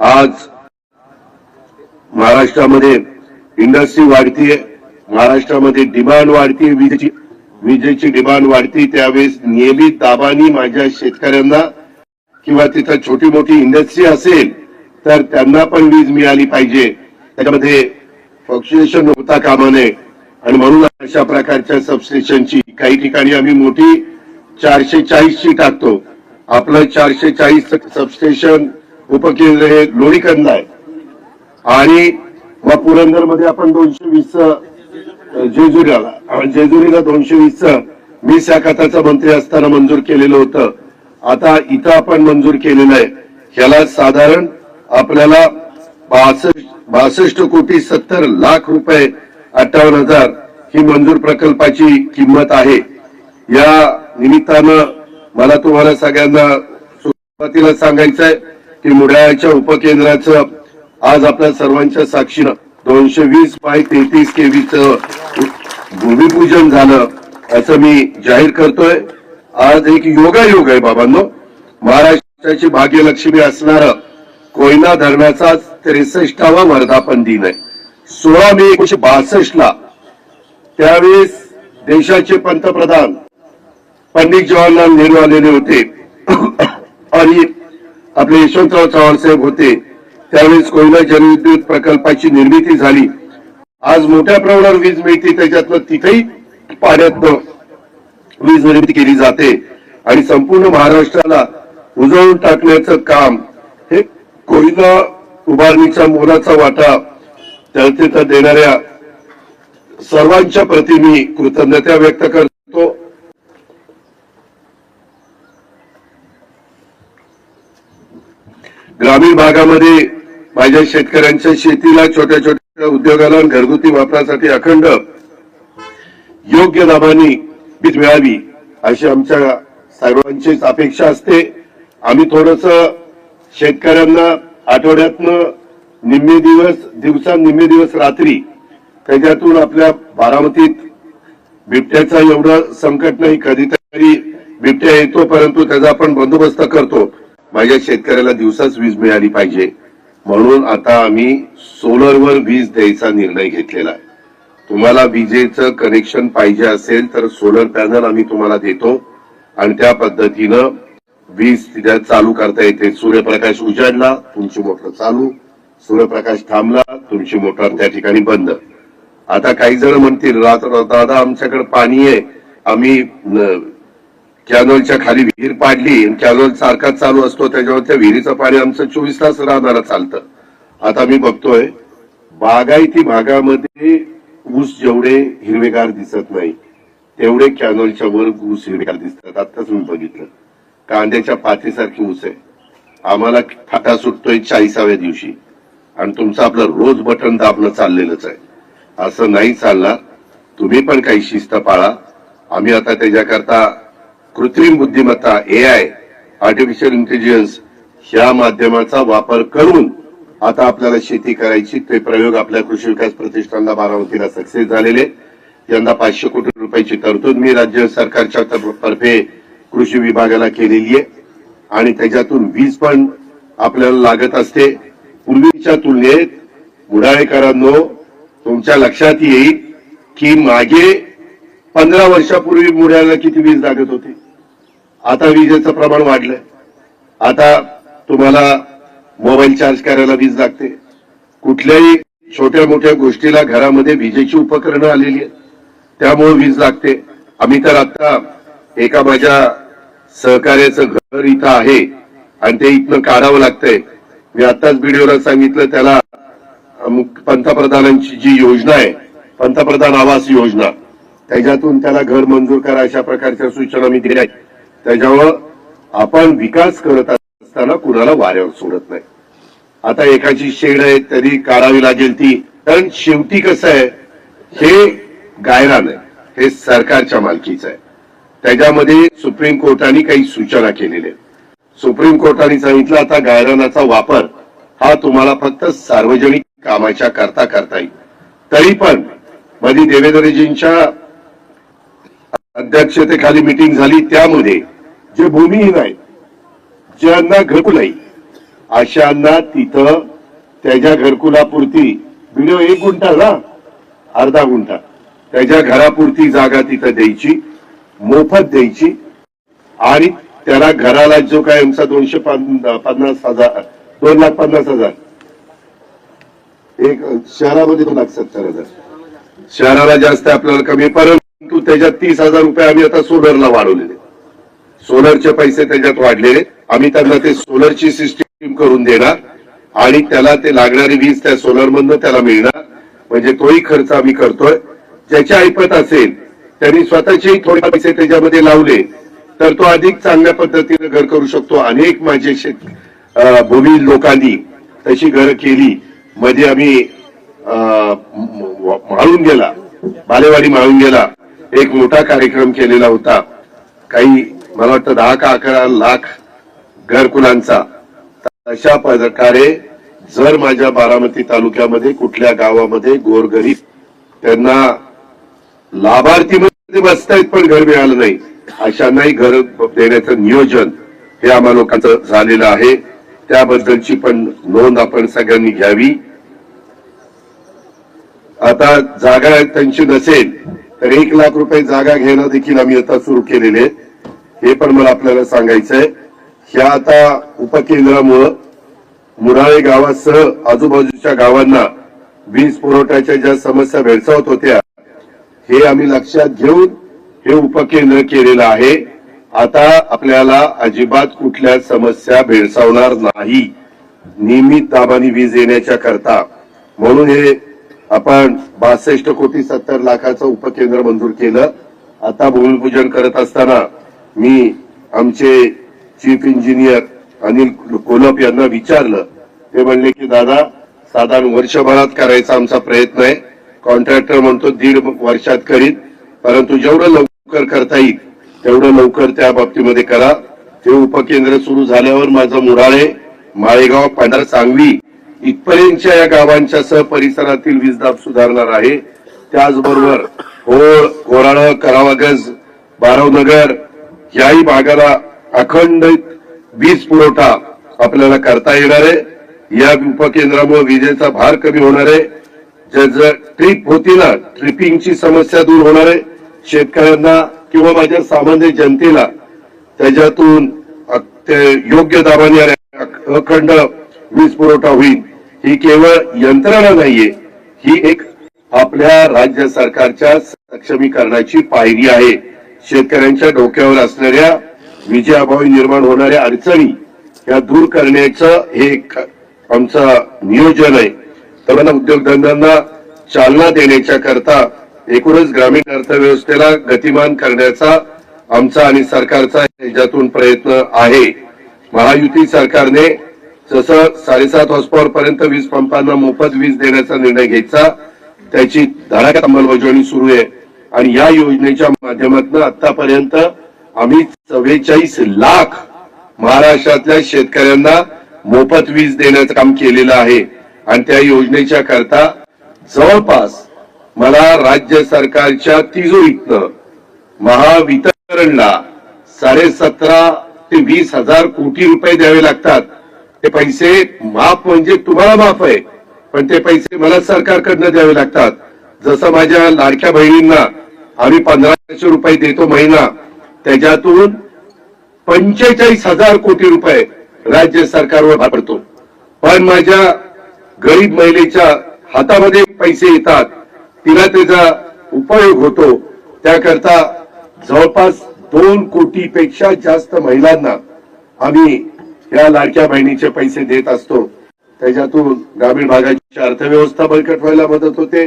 आज महाराष्ट्रामध्ये इंडस्ट्री वाढतीये. महाराष्ट्रामध्ये डिमांड वाढतीये. विजेची विजेची डिमांड वाढती त्यावेळेस नियमित दाबानी माझ्या शेतकऱ्यांना किंवा तिथं छोटी मोठी इंडस्ट्री असेल तर त्यांना पण वीज मिळाली पाहिजे. त्याच्यामध्ये फ्लक्च्युएशन होता कामा नये. आणि म्हणून अशा प्रकारच्या सबस्टेशनची काही ठिकाणी आम्ही मोठी चारशे चाळीसची टाकतो. आपलं चारशे चाळीस सबस्टेशन उपकेंद्र हे लोणीकंद आहे. आणि मग पुरंदरमध्ये आपण दोनशे वीस जेजुरीला जेजुरीला दोनशे वीस वीस या खात्याचा मंत्री असताना मंजूर केलेलं होतं. आता इथं आपण मंजूर केलेलं आहे. ह्याला साधारण आपल्याला बासष्ट बासष्ट कोटी सत्तर लाख रुपये अठ्ठावन्न हजार ही मंजूर प्रकल्पाची किंमत आहे. या निमित्तानं मला तुम्हाला सगळ्यांना सुरुवातीला सांगायचं आहे की मुडाळच्या उपकेंद्राचं आज आपल्या सर्वांच्या साक्षीनं दोनशे वीस बाय तेहतीस केवीचं भूमिपूजन झालं असं मी जाहीर करतोय. आज एक योगायोग आहे बाबांनो. महाराष्ट्राची भाग्यलक्ष्मी असणारं कोयना धरणाचा त्रेसष्टावा वर्धापन दिन आहे. सोळा मे एकोणीशे बासष्ट ला त्यावेळेस देशाचे पंतप्रधान पंडित जवाहरलाल नेहरू आलेले होते. आणि आपले यशवंतराव चव्हाण साहेब होते. त्यावेळेस कोयना जलविद्युत प्रकल्पाची निर्मिती झाली. आज मोठ्या प्रमाणावर वीज मिळते. त्याच्यातनं तिथेही पाण्यातनं वीज निर्मिती केली जाते. आणि संपूर्ण महाराष्ट्राला उजळून टाकण्याचं काम हे कोयना उभारणीचा मोलाचा वाटा तर देणाऱ्या सर्वांच्या प्रती मी कृतज्ञता व्यक्त करतो. ग्रामीण भागामध्ये माझ्या शेतकऱ्यांच्या शेतीला छोट्या छोट्या उद्योगाला घरगुती वापरासाठी अखंड योग्य दाबाने वीज मिळावी अशी आमच्या साहेबांचीच अपेक्षा असते. आम्ही थोडस शेतकऱ्यांना आठवड्यातनं निम्मे दिवस दिवसा निम्मे दिवस रात्री त्याच्यातून आपल्या बारामतीत बिबट्याचा एवढं संकट नाही कधीतरी बिबट्या येतो परंतु त्याचा आपण बंदोबस्त करतो. माझ्या शेतकऱ्याला दिवसाच वीज मिळाली पाहिजे. म्हणून आता आम्ही सोलरवर वीज द्यायचा निर्णय घेतलेला आहे. तुम्हाला विजेचं कनेक्शन पाहिजे असेल तर सोलर पॅनल आम्ही तुम्हाला देतो. आणि त्या पद्धतीनं वीज तिथे चालू करता येते. सूर्यप्रकाश उजाडला तुमची मोटर चालू. सूर्यप्रकाश थांबला तुमची मोटर त्या ठिकाणी बंद. आता काही जण म्हणतील रात्र दादा आमच्याकडे पाणी आहे. आम्ही न- कॅनॉलच्या खाली विहीर पाडली आणि कॅनॉल सारखाच चालू असतो त्याच्यावर त्या विहिरीचं पाणी आमचं चोवीस तास राहणार चालतं. आता मी बघतोय बागायती भागामध्ये ऊस जेवढे हिरवेगार दिसत नाही तेवढे कॅनॉलच्या वर ऊस हिरवेगार दिसतात. आताच मी बघितलं. कांद्याच्या पातीसारखी ऊस आहे. आम्हाला फाटा सुटतोय चाळीसाव्या दिवशी. आणि तुमचं आपलं रोज बटन दाबलं चाललेलंच आहे. असं नाही चालणार. तुम्ही पण काही शिस्त पाळा. आम्ही आता त्याच्याकरता कृत्रिम बुद्धिमत्ता ए आय आर्टिफिशियल इंटेलिजन्स ह्या माध्यमाचा वापर करून आता आपल्याला शेती करायची ते प्रयोग आपल्या कृषी विकास प्रतिष्ठानला बारामतीला सक्सेस झालेले. यंदा पाचशे कोटी रुपयाची तरतूद मी राज्य सरकारच्या तर्फे कृषी विभागाला केलेली आहे. आणि त्याच्यातून वीज पण आपल्याला लागत असते. पूर्वीच्या तुलनेत बुडाळेकरांनो तुमच्या लक्षात येईल की मागे पंधरा वर्षापूर्वी मुढ्याला किती वीज लागत होती? आता विजेचं प्रमाण वाढलंय. आता तुम्हाला मोबाईल चार्ज करायला वीज लागते. कुठल्याही छोट्या मोठ्या गोष्टीला घरामध्ये विजेची उपकरणं आलेली आहेत. त्यामुळे वीज लागते. आम्ही तर आता एका माझ्या सहकार्याचं घर इथं आहे आणि ते इथनं काढावं लागतंय. मी आताच व्हिडिओला सांगितलं त्याला पंतप्रधानांची जी योजना आहे पंतप्रधान आवास योजना त्याच्यातून त्याला घर मंजूर करा अशा प्रकारच्या सूचना मी दिल्या आहेत. त्याच्यामुळं आपण विकास करत असताना कुणाला वाऱ्यावर सोडत नाही. आता एकाची शेड आहे तरी काढावी लागेल ती. कारण शेवटी कसं आहे हे गायरान आहे हे सरकारच्या मालकीचं आहे. त्याच्यामध्ये सुप्रीम कोर्टाने काही सूचना केलेल्या आहेत. सुप्रीम कोर्टाने सांगितलं आता गायरानाचा वापर हा तुम्हाला फक्त सार्वजनिक कामाच्या करता करता येईल. तरी पण मध्ये देवेंद्रजींच्या अध्यक्षतेखाली मिटिंग झाली त्यामध्ये जे भूमिहीन आहेत ज्यांना घरकुल आहे अशांना तिथं त्याच्या घरकुलापुरती व्हिडिओ एक गुंठा ना अर्धा गुंठा. त्याच्या घरापुरती जागा तिथं द्यायची मोफत द्यायची आणि त्याला घराला जो काय आमचा दोनशे पन्नास हजार दोन लाख पन्नास हजार. एक शहरामध्ये दोन लाख सत्तर हजार. शहराला जास्त आपल्याला कमी परंतु त्याच्यात तीस हजार रुपये आम्ही आता सोलरला वाढवलेले. सोलरचे पैसे त्याच्यात वाढलेले आम्ही त्यांना ते सोलरची सिस्टीम करून देणार आणि त्याला ते लागणारी वीज त्या सोलर मधनं त्याला मिळणार. म्हणजे तोही खर्च आम्ही करतोय. ज्याच्या ऐपत असेल त्यांनी स्वतःचेही थोडे पैसे त्याच्यामध्ये लावले तर तो अधिक चांगल्या पद्धतीने घर करू शकतो. अनेक माझे शेत भूमी लोकांनी तशी घर केली. मध्ये आम्ही अं, माळून गेला. बालेवाडी माळून गेला. एक मोठा कार्यक्रम केलेला होता. काही मला वाटतं दहा का अकरा लाख घरकुलांचा. अशा प्रकारे जर माझ्या बारामती तालुक्यामध्ये कुठल्या गावामध्ये गोरगरीब त्यांना लाभार्थी लाभार्थीमध्ये बसतायत पण घर मिळालं नाही अशांनाही घर देण्याचं नियोजन हे आम्हा लोकांचं झालेलं आहे. त्याबद्दलची पण नोंद आपण सगळ्यांनी घ्यावी. आता जागा त्यांची नसेल तर एक लाख रुपये जागा घेणं देखील आम्ही आता सुरू केलेले आहे. हे पण मला आपल्याला सांगायचंय. ह्या आता उपकेंद्रामुळं मुराळे गावासह आजूबाजूच्या गावांना वीज पुरवठ्याच्या ज्या समस्या भेडसावत होत्या हे आम्ही लक्षात घेऊन हे उपकेंद्र केलेलं आहे. आता आपल्याला अजिबात कुठल्या समस्या भेडसावणार नाही. नियमित दाबाने वीज येण्याच्या करता. म्हणून हे आपण बासष्ट कोटी सत्तर लाखाचं उपकेंद्र मंजूर केलं. आता भूमिपूजन करत असताना मी आमचे चीफ इंजिनियर अनिल कोलप यांना विचारलं. ते म्हणले की दादा साधारण वर्षभरात करायचा आमचा प्रयत्न आहे. कॉन्ट्रॅक्टर म्हणतो दीड वर्षात करीत परंतु जेवढं लवकर करता येईल तेवढं लवकर त्या बाबतीमध्ये करा. ते उपकेंद्र सुरू झाल्यावर माझं मुराळे माळेगाव पांढर सांगवी इथपर्यंतच्या या गावांच्या सह परिसरातील वीजदाब सुधारणार आहे. त्याचबरोबर होळ कोराळ करावागज बारवनगर याही भागाला अखंड वीज पुरवठा आपल्याला करता येणार आहे. या उपकेंद्रामुळे विजेचा भार कमी होणार आहे. ज्या जर ट्रिप होती ना ट्रिपिंगची समस्या दूर होणार आहे. शेतकऱ्यांना किंवा माझ्या सामान्य जनतेला त्याच्यातून ते योग्य दाबाने अखंड वीज पुरवठा होईल. ही केवळ यंत्रणा नाहीये. ही एक आपल्या राज्य सरकारच्या सक्षमीकरणाची पायरी आहे. शेतकऱ्यांच्या डोक्यावर असणाऱ्या विजयाभावी निर्माण होणाऱ्या अडचणी या दूर करण्याचं हे आमचं नियोजन आहे. तर उद्योगधंद्यांना चालना देण्याच्या करता एकूणच ग्रामीण अर्थव्यवस्थेला गतिमान करण्याचा आमचा आणि सरकारचा याच्यातून प्रयत्न आहे. महायुती सरकारने जसं साडेसात हॉस्पॉवर पर्यंत वीज पंपांना मोफत वीज देण्याचा निर्णय घ्यायचा त्याची धडाक्यात अंमलबजावणी सुरू आहे. आणि या योजनेच्या माध्यमातून आतापर्यंत आम्ही चव्वेचाळीस लाख महाराष्ट्रातल्या शेतकऱ्यांना मोफत वीज देण्याचं काम केलेलं आहे. आणि त्या योजनेच्या करता जवळपास मला राज्य सरकारच्या तिजोरीतनं महावितरणला साडेसतरा ते वीस हजार कोटी रुपये द्यावे लागतात. ते पैसे माफ म्हणजे तुम्हाला माफ आहे पण ते पैसे मला सरकारकडनं द्यावे लागतात. जसं माझ्या लाडक्या बहिणींना आम्ही पंधराशे रुपये देतो महिना. त्याच्यातून पंचेचाळीस हजार कोटी रुपये राज्य सरकारवर वापरतो. पण माझ्या गरीब महिलेच्या हातामध्ये पैसे येतात. तिला त्याचा उपयोग होतो. त्याकरता जवळपास दोन कोटी पेक्षा जास्त महिलांना आम्ही या लाडक्या बहिणीचे पैसे देत असतो. त्याच्यातून ग्रामीण भागाची अर्थव्यवस्था बळकट व्हायला मदत होते.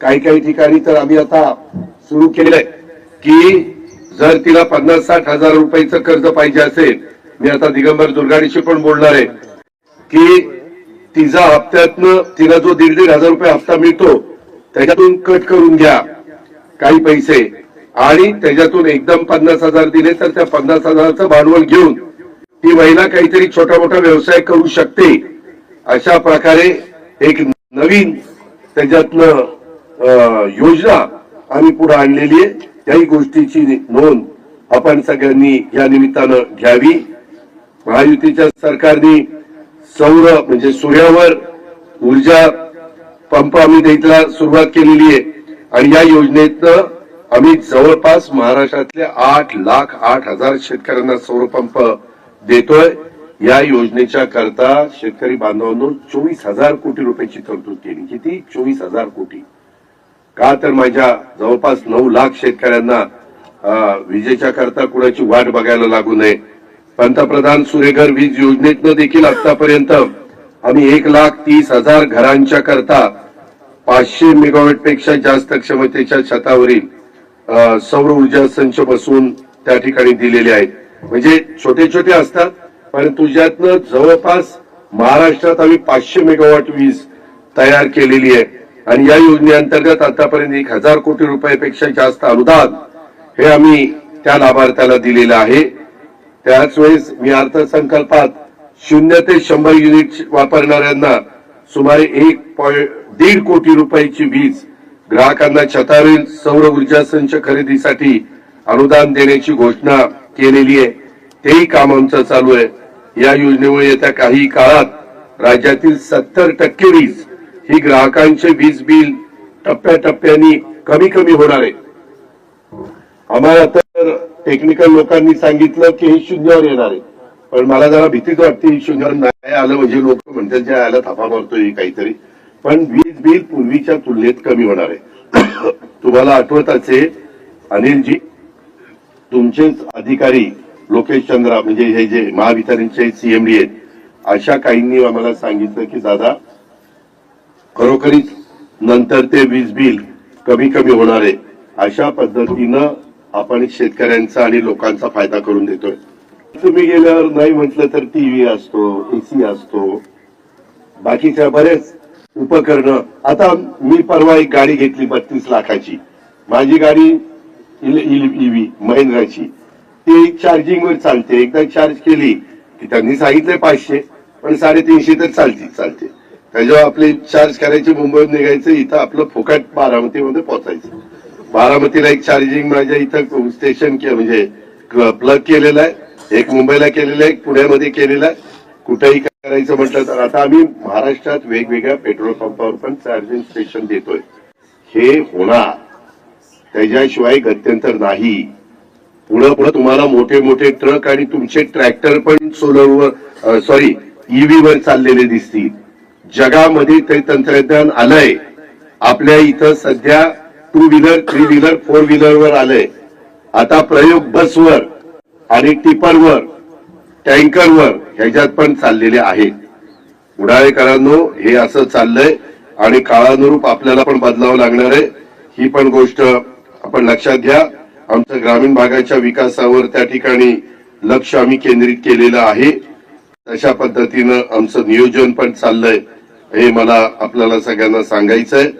काही काही ठिकाणी तर आम्ही आता सुरू केलंय की जर तिला पन्नास साठ हजार रुपयाचं कर्ज पाहिजे असेल मी आता दिगंबर दुर्गाडीशी पण बोलणार आहे की तिचा हप्त्यातनं तिला जो दीड दीड हजार रुपये हप्ता मिळतो त्याच्यातून कट करून घ्या काही पैसे. आणि त्याच्यातून एकदम पन्नास हजार दिले तर त्या पन्नास हजाराचं भांडवल घेऊन ती महिला काहीतरी छोटा मोठा व्यवसाय करू शकते. अशा प्रकारे एक नवीन त्याच्यातनं अं, योजना आम्ही पुढे आणलेली आहे. त्याही गोष्टीची नोंद आपण सगळ्यांनी या निमित्तानं घ्यावी. महायुतीच्या सरकारने सौर म्हणजे सूर्यावर ऊर्जा पंप आम्ही द्यायला सुरुवात केलेली आहे. आणि या योजनेतनं आम्ही जवळपास महाराष्ट्रातल्या आठ लाख आठ हजार शेतकऱ्यांना सौर पंप देतोय. या योजनेच्या करता शेतकरी बांधवांनो चोवीस हजार कोटी रुपयाची तरतूद केली. किती? चोवीस हजार कोटी. का तर माझ्या जवळपास नऊ लाख शेतकऱ्यांना विजेच्या करता कुणाची वाट बघायला लागू नये. पंतप्रधान सूर्यघर वीज योजनेतनं देखील आतापर्यंत आम्ही एक लाख तीस हजार घरांच्या करता पाचशे मेगावॅटपेक्षा जास्त क्षमतेच्या छतावरील सौर ऊर्जा संच बसून त्या ठिकाणी दिलेले आहेत. म्हणजे छोटे छोटे असतात पण तुझ्यातनं जवळपास महाराष्ट्रात आम्ही पाचशे मेगावॅट वीज तयार केलेली आहे. आणि या योजनेअंतर्गत आतापर्यंत एक हजार कोटी रुपयापेक्षा जास्त अनुदान हे आम्ही त्या लाभार्थ्याला दिलेलं आहे. त्याच वेळेस मी अर्थसंकल्पात शून्य ते शंभर युनिट वापरणाऱ्यांना सुमारे एक पॉईंट दीड कोटी रुपयाची वीज ग्राहकांना छतावरील सौर ऊर्जा संच खरेदीसाठी अनुदान देण्याची घोषणा केलेली आहे. तेही काम आमचं चालू आहे. या योजनेमुळे येत्या काही काळात राज्यातील सत्तर टक्के वीज ही ग्राहकांचे वीज बिल टप्प्याटप्प्याने कमी कमी होणार आहे. आम्हाला तर टेक्निकल लोकांनी सांगितलं की हे शून्यावर येणार आहे. पण मला जरा भीतीच वाटते ही शून्यावर नाही आलं म्हणजे लोक म्हणतात जे आलं थापा मारतोय काहीतरी. पण वीज बिल पूर्वीच्या तुलनेत कमी होणार आहे. तुम्हाला आठवत असेल अनिलजी तुमचेच अधिकारी लोकेश चंद्रा म्हणजे हे जे महावितरणचे सीएमडी आहेत अशा काहींनी आम्हाला सांगितलं की दादा खरोखरीच नंतर ते वीज बिल कमी कमी होणार आहे. अशा पद्धतीनं आपण शेतकऱ्यांचा आणि लोकांचा फायदा करून देतोय. तुम्ही गेल्यावर नाही म्हटलं तर टीव्ही असतो एसी असतो. बाकीच्या बरेच उपकरणं. आता मी परवा एक गाडी घेतली बत्तीस लाखाची. माझी गाडी ईव्ही महिंद्राची. ती चार्जिंग वर चालते. एकदा चार्ज केली की त्यांनी सांगितले पाचशे पण साडेतीनशे तर चालते चालते. त्याच्यावर आपली चार्ज करायची मुंबईत निघायचं इथं आपलं फुकट बारामतीमध्ये पोहोचायचं. बारामतीला एक चार्जिंग माझ्या इथं स्टेशन म्हणजे प्लग केलेलं आहे. एक मुंबईला केलेलं आहे एक पुण्यामध्ये केलेलं आहे. कुठेही करायचं म्हटलं तर आता आम्ही महाराष्ट्रात वेगवेगळ्या पेट्रोल पंपावर पण चार्जिंग स्टेशन देतोय. हे होणार. त्याच्याशिवाय गत्यंतर नाही. पुढं पुढं तुम्हाला मोठे मोठे ट्रक आणि तुमचे ट्रॅक्टर पण सोलरवर सॉरी ईव्हीवर चाललेले दिसतील. जगामध्ये ते तंत्रज्ञान आलंय. आपल्या इथं सध्या two wheeler three wheeler four व्हीलरवर आलंय. आता प्रयोग बसवर आणि टिपरवर टँकरवर ह्याच्यात पण चाललेले आहेत उडाळेकरांनो हे असं चाललंय आणि काळानुरूप आपल्याला पण बदलावं लागणार आहे. ही पण गोष्ट आपण लक्षात घ्या. आमच्या ग्रामीण भागाच्या विकासावर त्या ठिकाणी लक्ष आम्ही केंद्रित केलेलं आहे. तशा पद्धतीनं आमचं नियोजन पण चाललंय. हे मला आपल्याला सगळ्यांना सांगायचंय.